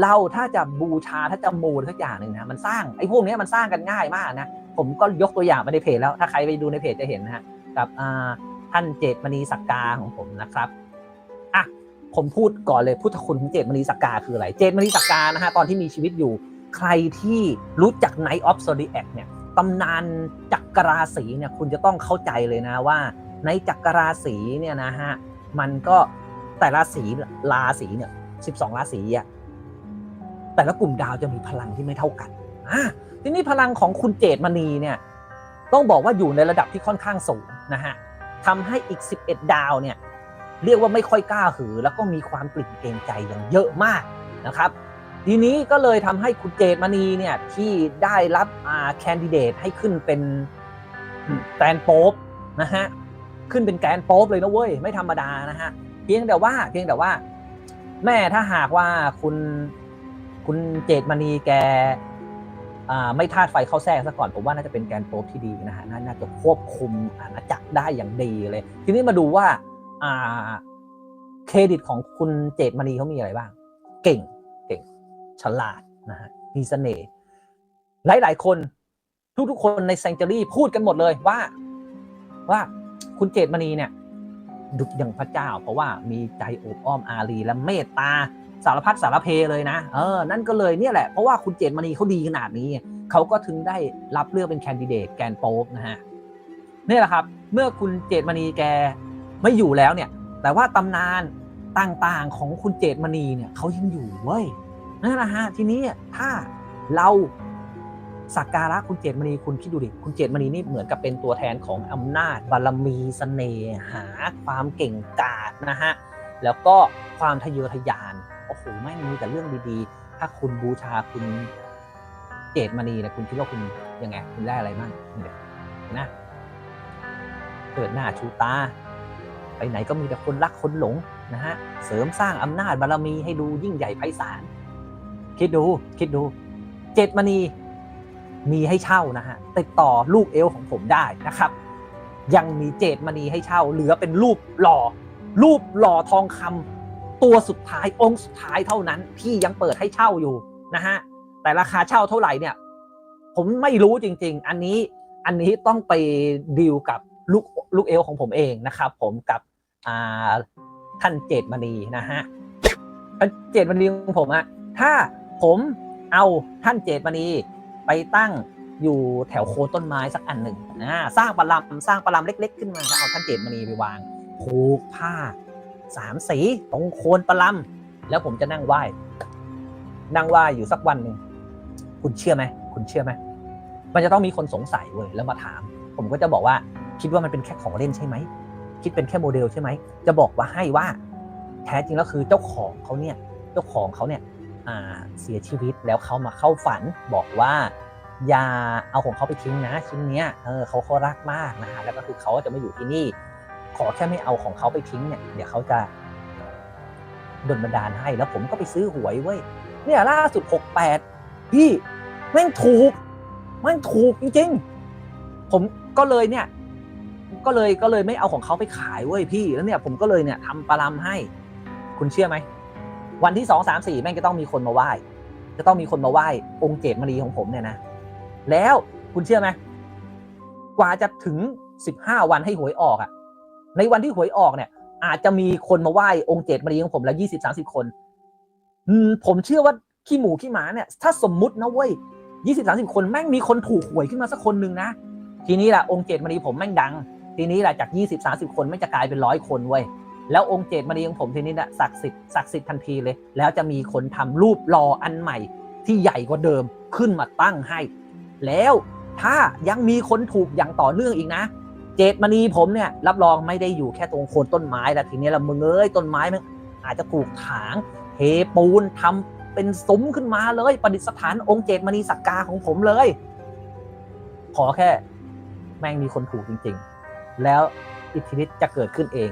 เราถ้าจะบูชาถ้าจะมูลสักอย่างหนึ่งนะมันสร้างไอ้พวกนี้มันสร้างกันง่ายมากนะผมก็ยกตัวอย่างไปในเพจแล้วถ้าใครไปดูในเพจจะเห็นนะฮะกับท่านเจตมณีสักกาของผมนะครับอะผมพูดก่อนเลยพุทธคุณของเจตมณีสักกาคืออะไรเจตมณีสักกานะฮะตอนที่มีชีวิตอยู่ ใครที่รู้จัก Night of Zodiac เนี่ยตำนานจักรราศีเนี่ยคุณจะต้องเข้าใจเลยนะว่า ในจักรราศีเนี่ยนะฮะมันก็แต่ละสีราศีเนี่ย12ราศีอะ แต่ละกลุ่มดาวจะมีพลังที่ไม่เท่ากันอะทีนี้พลังของคุณเจตมณีเนี่ยต้องบอกว่าอยู่ในระดับที่ค่อนข้างสูงนะฮะทำให้อีก 11 ดาวเนี่ยเรียกว่าไม่ค่อยกล้าหือ แล้วก็มีความกลิ่นเกรงใจอย่างเยอะมากนะครับ ทีนี้ก็เลยทำให้คุณเจตมณีเนี่ยที่ได้รับแคนดิเดตให้ขึ้นเป็นแกนโป๊ปนะฮะขึ้นเป็นแกนโป๊ปเลยนะเว้ย ไม่ธรรมดานะฮะเพียงแต่ว่าเพียงแต่ว่า แม่ถ้าหากว่าคุณ คุณเจตมณีแกไม่ธาตุไฟเข้าแทรกซะก่อน ผมว่าน่าจะเป็นแกนโป๊ปที่ดีนะฮะน่าจะควบคุมอาณาจักรได้อย่างดีเลย ทีนี้มาดูว่าเครดิตของคุณเจตมณีเขามีอะไรบ้าง เก่งเก่งฉลาดนะฮะมีเสน่ห์หลาย ๆ คนทุกๆ คนในแซงเจอรี่พูดกันหมดเลยว่าว่าคุณเจตมณีเนี่ยดุจอย่างพระเจ้า เพราะว่ามีใจอบอ้อมอารีและเมตตา สารพัดสารเพเลยนะ เออ นั่นก็เลยเนี่ยแหละ เพราะว่าคุณเจตมณีเขาดีขนาดนี้ เขาก็ถึงได้รับเลือกเป็นแคนดิเดตแกนโป๊ปนะฮะนี่แหละครับ เมื่อคุณเจตมณีแกไม่อยู่แล้วเนี่ย แต่ว่าตำนานต่างๆของคุณเจตมณีเนี่ยเขายังอยู่เว้ยนั่นแหละฮะ ทีนี้ถ้าเราสักการะคุณเจตมณีคุณคิดดูดิคุณเจตมณีนี่เหมือนกับเป็นตัวแทนของอำนาจ บารมีสเสน่หา ความเก่งกาจนะฮะแล้วก็ความทะเยอทะยาน โอ้โหแม่มีแต่เรื่องดีๆ ถ้าคุณบูชาคุณเจตมณีนี่ยคุณคิดว่าคุณยังไง คุณได้อะไรบ้างนะเกิดหน้าชูตา ไปไหนก็มีแต่คนรักคนหลงนะฮะเสริมสร้างอำนาจบารมีให้ดูยิ่งใหญ่ไพศาลคิดดูคิดดู เจ็ดมณีมีให้เช่านะฮะติดต่อลูกเอลของผมได้นะครับ ยังมีเจดมณีให้เช่า เหลือเป็นรูปหล่อ รูปหล่อทองคำ ตัวสุดท้ายองค์สุดท้ายเท่านั้นที่ยังเปิดให้เช่าอยู่นะฮะแต่ราคาเช่าเท่าไหร่เนี่ย ผมไม่รู้จริง ๆ อันนี้อันนี้ต้องไปดีลกับลูกลูกเอลของผมเองนะครับ ผมกับอ่าท่านเจดมณีนะฮะท่านเจดมณีของผมอะถ้าผมเอาท่านเจตมณีไปตั้งอยู่แถวโคนต้นไม้สักอันหนึ่งนะสร้างประลำสร้างประลำเล็ก ๆ ขึ้นมาเอาท่านเจตมณีไปวางผูกผ้า สามสีตรงโคนประลำแล้วผมจะนั่งไหว้ นั่งไหว้อยู่สักวันหนึ่งคุณเชื่อไหมคุณเชื่อไหมมันจะต้องมีคนสงสัยเว้ยแล้วมาถาม ผมก็จะบอกว่า คิดว่ามันเป็นแค่ของเล่นใช่ไหมคิดเป็นแค่โมเดลใช่ไหมจะบอกว่าให้ว่า แท้จริงแล้วคือเจ้าของเขาเนี่ย เจ้าของเขาเนี่ยเสียชีวิตแล้วเขามาเข้าฝันบอกว่าอย่าเอาของเขาไปทิ้งนะ ชิ้นเนี้ยเออเขาเขารักมากนะฮะแล้วก็คือเขาจะไม่อยู่ที่นี่ ขอแค่ไม่เอาของเขาไปทิ้งเนี่ย เดี๋ยวเขาจะดลบันดาลให้ แล้วผมก็ไปซื้อหวยเว้ย เนี่ยล่าสุดหกแปดพี่แม่งถูกแม่งถูกจริงๆ ผมก็เลยเนี่ย ก็เลยก็เลยไม่เอาของเขาไปขายเว้ยพี่ แล้วเนี่ยผมก็เลยเนี่ยทำปลาลำให้ คุณเชื่อไหม วันที่สองสามสี่แม่งจะต้องมีคนมาไหว้ จะต้องมีคนมาไหว้ องค์เจตมณีของผมเนี่ยนะ แล้วคุณเชื่อไหม กว่าจะถึงสิบห้าวันให้หวยออกอะ่ะ ในวันที่หวยออกเนี่ย อาจจะมีคนมาไหว้องค์เจตมณีของผมแล้วยี่สิบสาสิบคนผมเชื่อว่าขี้หมูขี้หมาเนี่ย ถ้าสมมุตินะเว้ยยี่สิบสาสิบคนแม่งมีคนถูกหวยขึ้นมาสักคนหนึ่งนะ ทีนี้แหละองค์เจตมณีผมแม่งดัง ทีนี้แหละจากยี่สิบสาสิบคนไม่จะกลายเป็นร้อยคนเว้ยแล้วองค์เจตมณีของผมทีนี้นะศักดิ์สิทธิ์ศักดิ์สิทธิ์ทันทีเลย แล้วจะมีคนทำรูปรออันใหม่ ที่ใหญ่กว่าเดิมขึ้นมาตั้งให้ แล้วถ้ายังมีคนถูกอย่างต่อเนื่องอีกนะ เจตมณีผมเนี่ยรับรองไม่ได้อยู่แค่ตรงโคนต้นไม้แล้วทีนี้ละมึงเอ้ยต้นไม้มันอาจจะถูกถางเทปูนทำเป็นสมขึ้นมาเลยประดิษฐานองค์เจตมณีสักกาของผมเลย ขอแค่แม่งมีคนถูกจริง ๆ แล้วอิทธิฤทธิ์จะเกิดขึ้นเอง